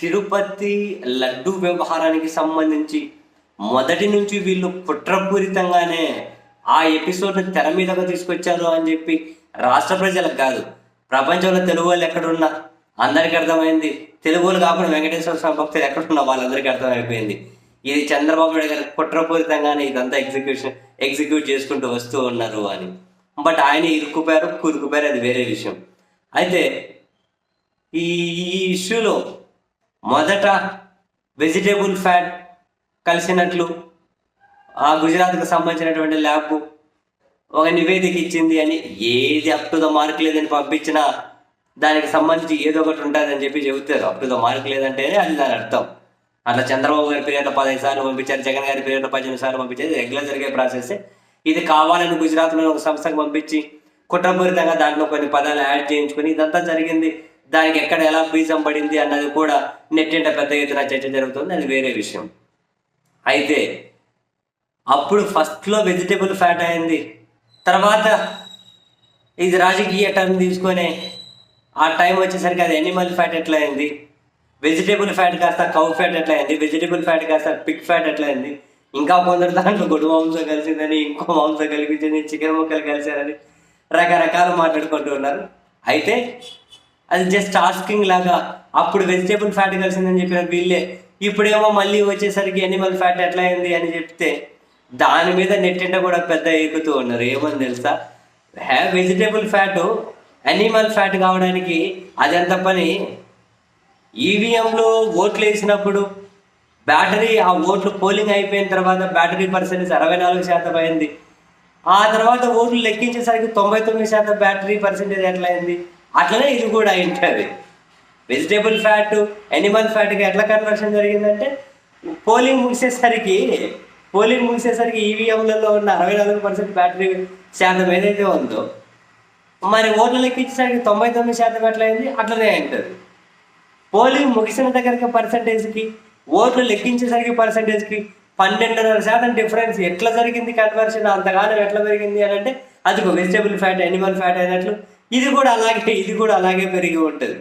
తిరుపతి లడ్డు వ్యవహారానికి సంబంధించి మొదటి నుంచి వీళ్ళు కుట్రపూరితంగానే ఆ ఎపిసోడ్ని తెర మీదగా తీసుకొచ్చారు అని చెప్పి రాష్ట్ర ప్రజలకు కాదు ప్రపంచంలో తెలుగు వాళ్ళు ఎక్కడున్నా అందరికీ అర్థమైంది. తెలుగు వాళ్ళు కాకుండా వెంకటేశ్వర స్వామి భక్తులు ఎక్కడున్నా వాళ్ళందరికీ అర్థమైపోయింది. ఇది చంద్రబాబు నాయుడు గారు కుట్రపూరితంగానే ఇదంతా ఎగ్జిక్యూషన్ ఎగ్జిక్యూట్ చేసుకుంటూ వస్తూ ఉన్నారు అని. బట్ ఆయన ఇరుక్కుపోయారు కురుకుపోయారు అది వేరే విషయం. అయితే ఈ ఇష్యూలో మొదట వెజిటేబుల్ ఫ్యాట్ కలిసినట్లు ఆ గుజరాత్కు సంబంధించినటువంటి ల్యాబ్ ఒక నివేదిక ఇచ్చింది అని ఏది అప్ టు ద మార్క్ లేదని పంపించినా దానికి సంబంధించి ఏదో ఒకటి ఉంటుందని చెప్పి చెబుతారు. అప్ టు ద మార్క్ లేదంటేనే అది దాని అర్థం. అట్లా చంద్రబాబు గారి పీరియడ్లో పదహైదు సార్లు పంపించారు జగన్ గారి పీరియడ్లో పద్దెనిమిది సార్లు పంపించారు రెగ్యులర్ జరిగే ప్రాసెస్ ఇది కావాలని గుజరాత్లో ఒక సంస్థకు పంపించి కుట్రపూరితంగా దాంట్లో కొన్ని పదాలు యాడ్ చేయించుకుని ఇదంతా జరిగింది. దానికి ఎక్కడ ఎలా బీజం పడింది అన్నది కూడా నెట్టింట పెద్ద ఎత్తున చర్చ జరుగుతుంది. అది వేరే విషయం. అయితే అప్పుడు ఫస్ట్లో వెజిటేబుల్ ఫ్యాట్ అయింది. తర్వాత ఇది రాజకీయ టర్మ్ తీసుకొని ఆ టైం వచ్చేసరికి అది ఎనిమల్ ఫ్యాట్ ఎట్లా అయింది వెజిటేబుల్ ఫ్యాట్ కాస్త కౌ ఫ్యాట్ ఎట్లా అయింది వెజిటేబుల్ ఫ్యాట్ కాస్త పిక్ ఫ్యాట్ ఎట్లా అయింది ఇంకా కొందరు దాంట్లో గొడ్డు మాంసం కలిసిందని ఇంకో మాంసం కలిపించింది చికెన్ ముక్కలు కలిసారని రకరకాలు మాట్లాడుకుంటూ ఉన్నారు. అయితే అది జస్ట్ ఆస్కింగ్ లాగా. అప్పుడు వెజిటేబుల్ ఫ్యాట్ కలిసిందని చెప్పిన వీళ్ళే. ఇప్పుడేమో మళ్ళీ వచ్చేసరికి ఎనిమల్ ఫ్యాట్ ఎట్లా అయింది అని చెప్తే దాని మీద నెట్టింట కూడా పెద్ద ఎక్కుతూ ఉన్నారు. ఏమని తెలుసా? హ్యా వెజిటేబుల్ ఫ్యాట్ అనిమల్ ఫ్యాట్ కావడానికి అదంత పని. ఈవీఎంలో ఓట్లు వేసినప్పుడు బ్యాటరీ ఆ ఓట్లు పోలింగ్ అయిపోయిన తర్వాత బ్యాటరీ పర్సెంటేజ్ అరవై నాలుగు శాతం అయింది. ఆ తర్వాత ఓట్లు లెక్కించేసరికి తొంభై తొమ్మిది శాతం బ్యాటరీ పర్సెంటేజ్ ఎట్లయింది అట్లనే ఇది కూడా అయింటుంది వెజిటేబుల్ ఫ్యాట్ ఎనిమల్ ఫ్యాట్కి ఎట్లా కన్వర్షన్ జరిగిందంటే పోలింగ్ ముగిసేసరికి పోలింగ్ ముగిసేసరికి ఈవీఎంలలో ఉన్న అరవై నాలుగు పర్సెంట్ బ్యాటరీ శాతం ఏదైతే ఉందో మరి ఓట్లు లెక్కించేసరికి తొంభై తొమ్మిది శాతం ఎట్లా అయింది? అట్లనే ఉంటుంది పోలింగ్ ముగిసిన దగ్గరికి పర్సంటేజ్కి ఓట్లు లెక్కించేసరికి పర్సంటేజ్కి పన్నెండున్నర శాతం డిఫరెన్స్ ఎట్లా జరిగింది కన్వర్షన్ అంతగానం ఎట్లా పెరిగింది అని అంటే అది ఒక వెజిటేబుల్ ఫ్యాట్ ఎనిమల్ ఫ్యాట్ అయినట్లు ఇది కూడా అలాగే ఇది కూడా అలాగే పెరిగి ఉంటుంది.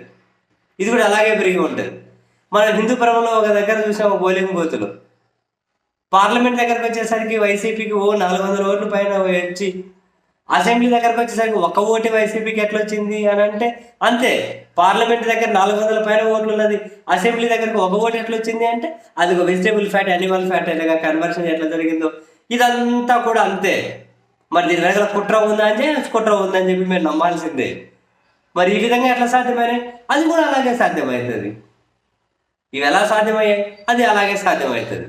ఇది కూడా అలాగే పెరిగి ఉంటుంది. మన హిందూపురంలో ఒక దగ్గర చూసాము పోలింగ్ బూతులు. పార్లమెంట్ దగ్గరకు వచ్చేసరికి వైసీపీకి ఓ నాలుగు వందల ఓట్ల పైన వచ్చి అసెంబ్లీ దగ్గరకు వచ్చేసరికి ఒక ఓటు వైసీపీకి ఎట్లా వచ్చింది అని అంటే అంతే. పార్లమెంట్ దగ్గర నాలుగు వందల పైన ఓట్లు ఉన్నది అసెంబ్లీ దగ్గరకు ఒక ఓటు ఎట్లా వచ్చింది అంటే అది ఒక వెజిటేబుల్ ఫ్యాట్ అనిమల్ ఫ్యాట్ ఎలాగా కన్వర్షన్ ఎట్లా జరిగిందో ఇదంతా కూడా అంతే. మరి దీని వెనకాల కుట్ర ఉందా అంటే కుట్ర ఉందని చెప్పి మీరు నమ్మాల్సిందే. మరి ఈ విధంగా ఎట్లా సాధ్యమైనాయి అది కూడా అలాగే సాధ్యమవుతుంది ఇవి ఎలా సాధ్యమయ్యాయి? అది అలాగే సాధ్యమవుతుంది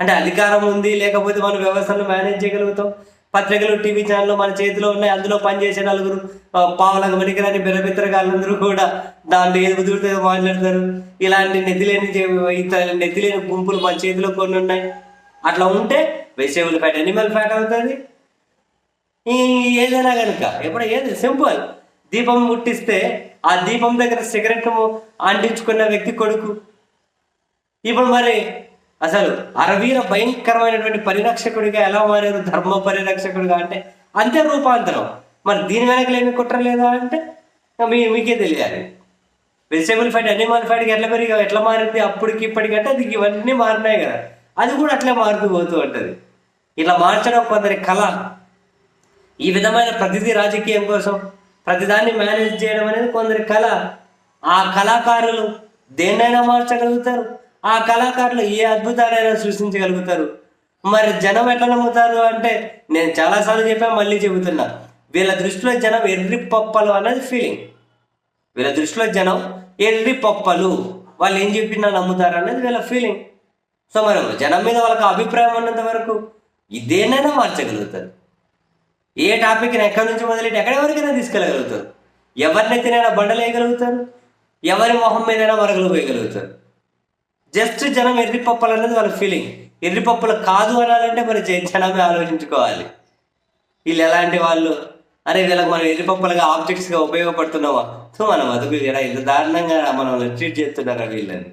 అంటే అధికారం ఉంది లేకపోతే మనం వ్యవస్థను మేనేజ్ చేయగలుగుతాం. పత్రికలు టీవీ ఛానల్ మన చేతిలో ఉన్నాయి అందులో పనిచేసే నలుగురు పావులకు పనికిరాని బిరబిత్రగాళ్ళందరూ కూడా దాంట్లో ఏది కుదిరితే మాట్లాడతారు. ఇలాంటి నెత్తిలేని చే- నెత్తిలేని గుంపులు మన చేతిలో కొన్ని ఉన్నాయి. అట్లా ఉంటే వెజిటేబుల్ ఫ్యాట్ ఎనిమల్ ఫ్యాట్ అవుతుంది. ఈ ఏదైనా కనుక ఎప్పుడు ఏది సింపుల్. దీపం ముట్టిస్తే ఆ దీపం దగ్గర సిగరెట్ అంటించుకున్న వ్యక్తి కొడుకు. ఇప్పుడు మరి అసలు అరవీర భయంకరమైనటువంటి పరిరక్షకుడిగా ఎలా మారారు? ధర్మ పరిరక్షకుడిగా అంటే అంతే రూపాంతరం. మరి దీని వెనకలేమి కుట్ర లేదా అంటే? మీ మీకే తెలియాలి. వెజిటేబుల్ ఫ్యాట్ అనిమల్ ఫ్యాట్కి ఎట్లా పెరిగా ఎట్లా మారింది? అప్పటికి ఇప్పటికంటే అది ఇవన్నీ మారినాయి కదా. అది కూడా అట్లే మారుతూ పోతూ ఉంటుంది. ఇలా మార్చడం కొందరి కళ. ఈ విధమైన ప్రతిదీ రాజకీయం కోసం ప్రతిదాన్ని మేనేజ్ చేయడం అనేది కొందరి కళ. ఆ కళాకారులు దేన్నైనా మార్చగలుగుతారు. ఆ కళాకారులు ఏ అద్భుతాలైనా సృష్టించగలుగుతారు. మరి జనం ఎట్లా నమ్ముతారు అంటే నేను చాలాసార్లు చెప్పా మళ్ళీ చెబుతున్నా. వీళ్ళ దృష్టిలో జనం ఎర్రి పప్పలు అనేది ఫీలింగ్ వీళ్ళ దృష్టిలో జనం ఎర్రి పప్పలు. వాళ్ళు ఏం చెప్పినా నమ్ముతారు అనేది వీళ్ళ ఫీలింగ్ సో మరి జనం మీద వాళ్ళకి అభిప్రాయం ఉన్నంత వరకు ఇదేనైనా మార్చగలుగుతారు ఏ టాపిక్ని ఎక్కడి నుంచి మొదలెట్టి ఎక్కడ వరకైనా తీసుకెళ్ళగలుగుతారు ఎవరినెత్తినైనా బండలు బండలేయగలుగుతారు ఎవరి మొహం మీదైనా మరగలు పోయగలుగుతారు. జస్ట్ జనం ఎర్రిపప్పలు అన్నది వాళ్ళ ఫీలింగ్ ఎర్రిపప్పులు కాదు అనాలంటే మరి జనమే ఆలోచించుకోవాలి. వీళ్ళు ఎలాంటి వాళ్ళు? అరే వీళ్ళకి మనం ఎర్రిపప్పులుగా ఆబ్జెక్ట్స్గా ఉపయోగపడుతున్నామా? సో మనం బతుకు ఇలా ఇంత దారుణంగా మనం ట్రీట్ చేస్తున్నారా వీళ్ళని?